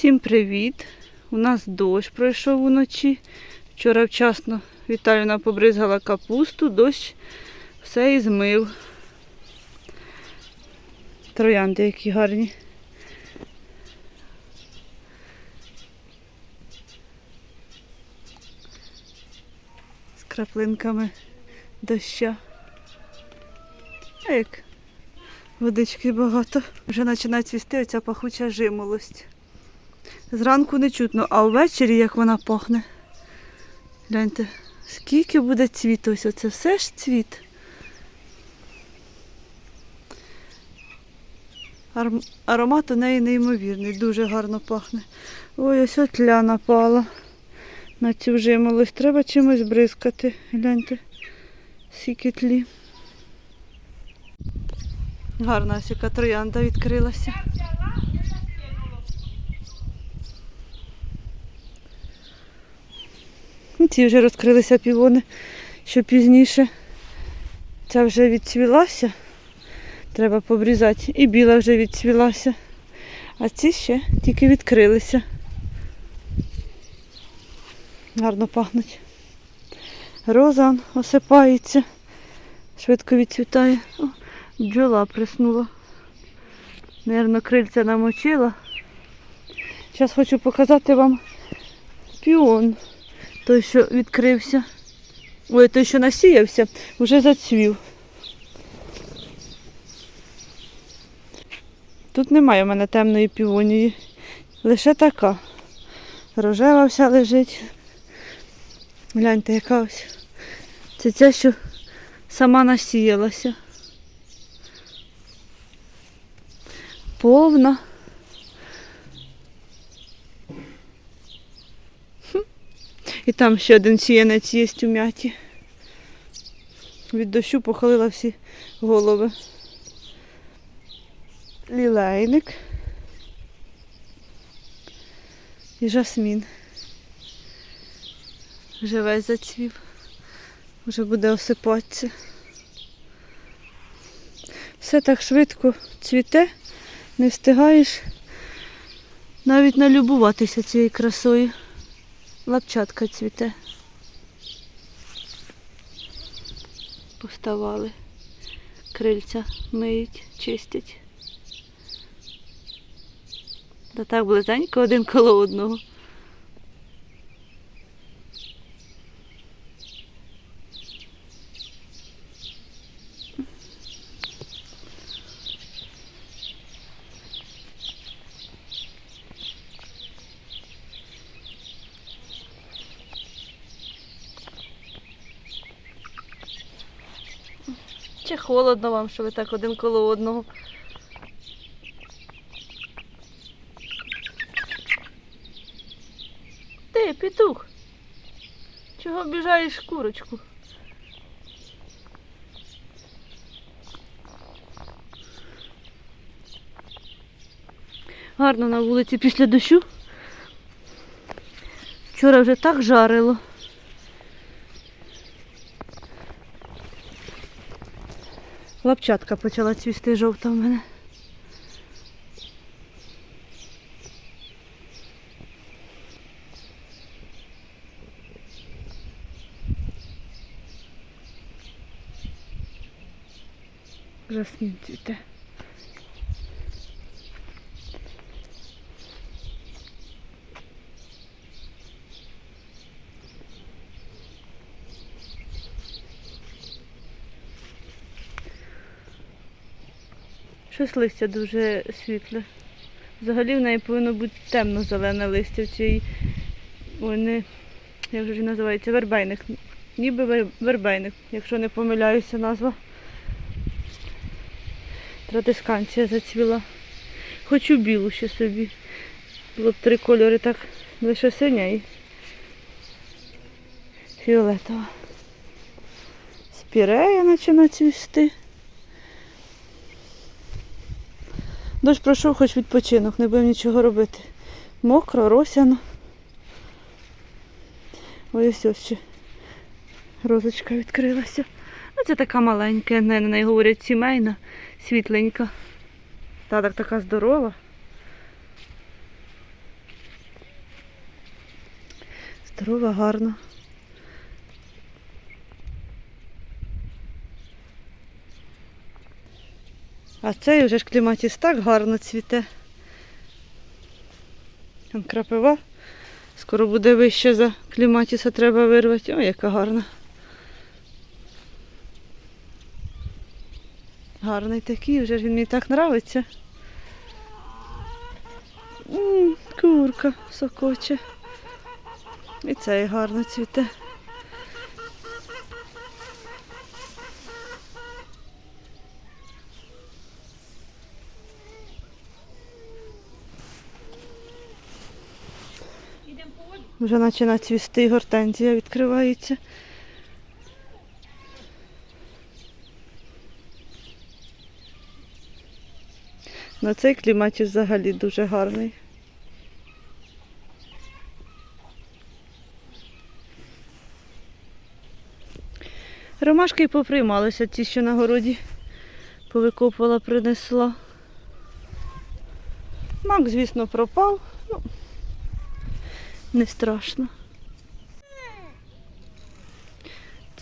Всім привіт! У нас дощ пройшов уночі. Вчора вчасно Віталіна побризгала капусту, дощ все і змив. Троянди які гарні. З краплинками доща. А як водички багато. Вже починає цвісти оця пахуча жимолость. Зранку не чутно, а ввечері як вона пахне. Гляньте, скільки буде цвіту, ось це все ж цвіт. Аромат у неї неймовірний, дуже гарно пахне. Ой, ось от напала на цю жимолость. Треба чимось бризкати. Гляньте, скільки тлі. Гарна ось яка троянда відкрилася. Ці вже розкрилися півони, що пізніше. Ця вже відцвілася. Треба побрізати. І біла вже відцвілася. А ці ще тільки відкрилися. Гарно пахнуть. Розан осипається. Швидко відцвітає. О, бджола приснула. Наверно, крильця намочила. Зараз хочу показати вам піон. Той, що відкрився. Ой, той, що насіявся, вже зацвів. Тут немає в мене темної півонії. Лише така. Рожева вся лежить. Гляньте, яка ось. Це ця, що сама насіялася. Повна. І там ще один сіянець є у м'яті. Від дощу похилила всі голови. Лілейник. І жасмін. Вже весь зацвів. Вже буде осипатися. Все так швидко цвіте, не встигаєш навіть налюбуватися цією красою. Лапчатка цвіте. Поставали. Крильця миють, чистять. Та так близенько один коло одного. Чи холодно вам, що ви так один коло одного? Ти, петух, чого біжаєш курочку? Гарно на вулиці після дощу. Вчора вже так жарило. Лапчатка почала цвісти жовта в мене. Жасмін цвіте. Щось листя дуже світле. Взагалі в неї повинно бути темно-зелене листя в цій. Ой, як же називається? Вербейник. Ніби вербейник, якщо не помиляюся назва. Традисканція зацвіла. Хочу білу ще собі. Було б три кольори, так лише синя і фіолетова. Спірея починає цвісти. Дощ пройшов хоч відпочинок, не будемо нічого робити. Мокро, росяно. Ось ось ще розочка відкрилася. Оце така маленька, не на неї говорять сімейна, світленька. Та так така здорова. Здорова, гарна. А цей вже ж кліматіс так гарно цвіте. Там крапива. Скоро буде вище за кліматіса треба вирвати. Ой, яка гарна. Гарний такий, вже ж він мені так подобається. Курка сокоче. І цей гарно цвіте. Вже починає цвісти, гортензія відкривається. На цей кліматі взагалі дуже гарний. Ромашки поприймалися, ті, що на городі повикопувала, принесла. Мак, звісно, пропав. Не страшно.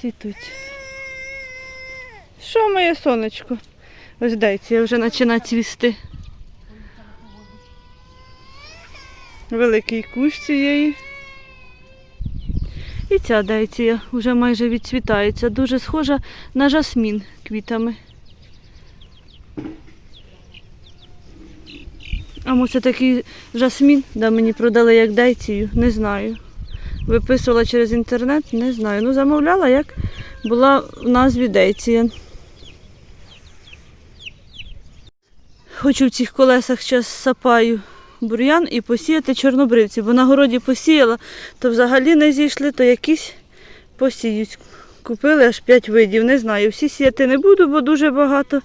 Цвітуть. Що моє сонечко? Ось дайте, я вже починаю цвісти. Великий кущ цієї. І ця дайція вже майже відцвітається. Дуже схожа на жасмін квітами. А може такий жасмін, да мені продали як дайцію, не знаю. Виписувала через інтернет, не знаю. Ну, замовляла, як була в назві дейція. Хочу в цих колесах зараз сапаю бур'ян і посіяти чорнобривці, бо на городі посіяла, то взагалі не зійшли, то якісь посіють. Купили аж 5 видів, не знаю. Всі сіяти не буду, бо дуже багато,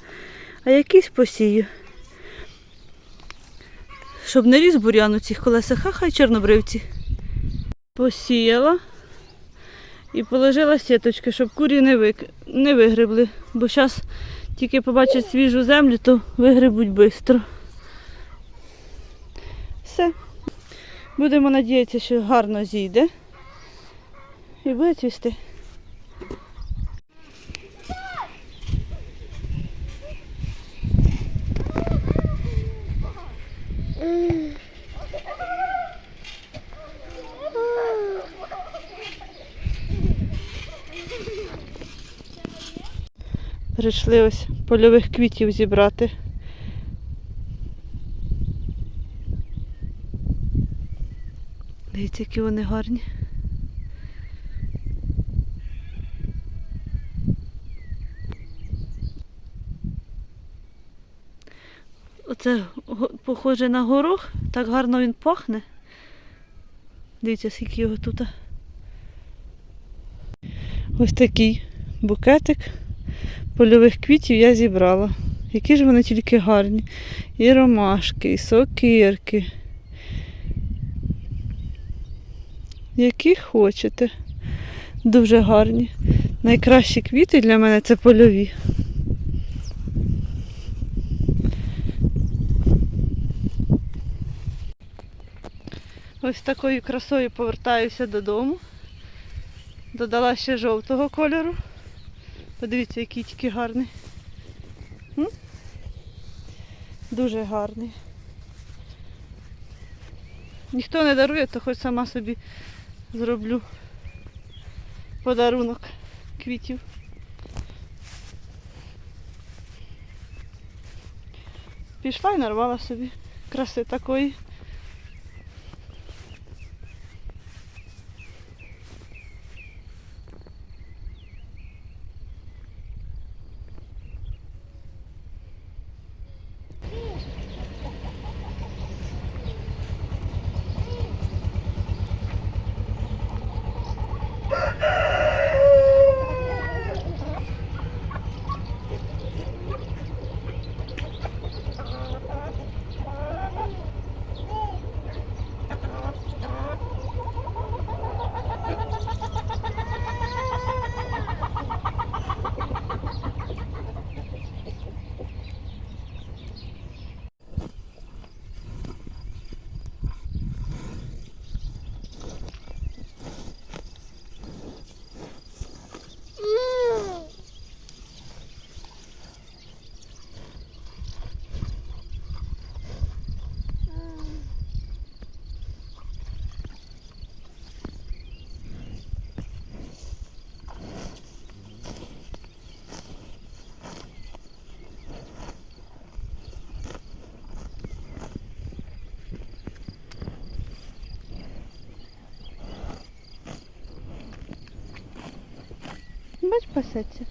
а якісь посію. Щоб не ріс бур'ян у цих колесах, а хай чорнобривці. Посіяла і положила сіточки, щоб курі не, вик... не вигребли, бо зараз тільки побачать свіжу землю, то вигребуть швидко. Все. Будемо надіятися, що гарно зійде. І буде цвісти. Прийшли ось польових квітів зібрати. Дивіться, які вони гарні. Оце похоже на горох, так гарно він пахне. Дивіться, скільки його тут. Ось такий букетик польових квітів я зібрала. Які ж вони тільки гарні. І ромашки, і сокирки. Які хочете. Дуже гарні. Найкращі квіти для мене це польові. Ось такою красою повертаюся додому. Додала ще жовтого кольору. Подивіться, який тільки гарний. Дуже гарний. Ніхто не дарує, то хоч сама собі зроблю подарунок квітів. Пішла і нарвала собі краси такої. Бач, пасеться.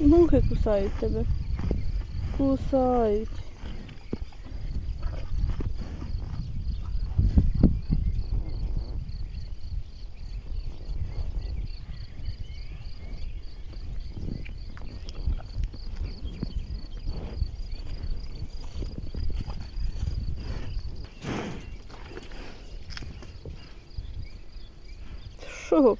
Мухи кусають тебе. Кусають. Що?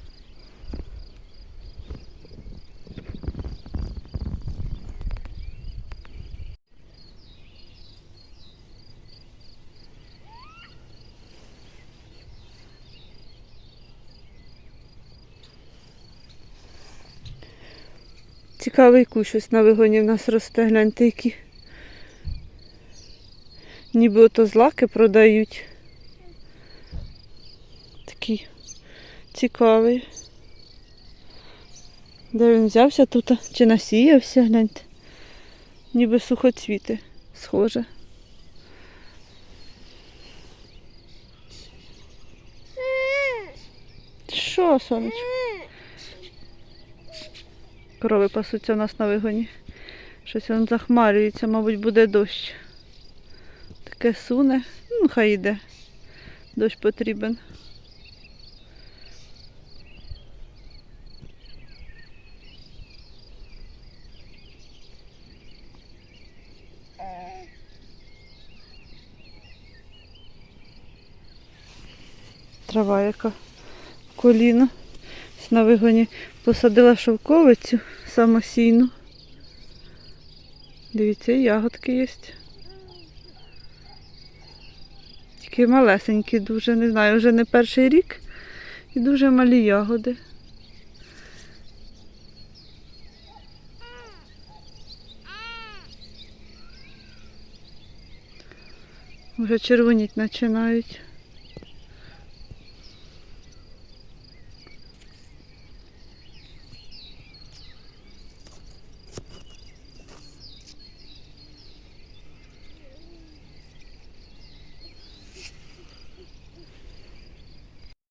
Цікавий кущ ось на вигоні в нас росте, гляньте які. Ніби ото злаки продають. Такий цікавий. Де він взявся тут? Чи насіявся, гляньте. Ніби сухоцвіти схоже. Що, сонечко? Корови пасуться у нас на вигоні. Щось він захмарюється, мабуть, буде дощ. Таке суне. Ну, хай йде. Дощ потрібен. Трава яка в коліно. На вигоні посадила шовковицю самосійну. Дивіться, ягодки є. Тільки малесенькі дуже, не знаю, вже не перший рік і дуже малі ягоди. Вже червоніть починають.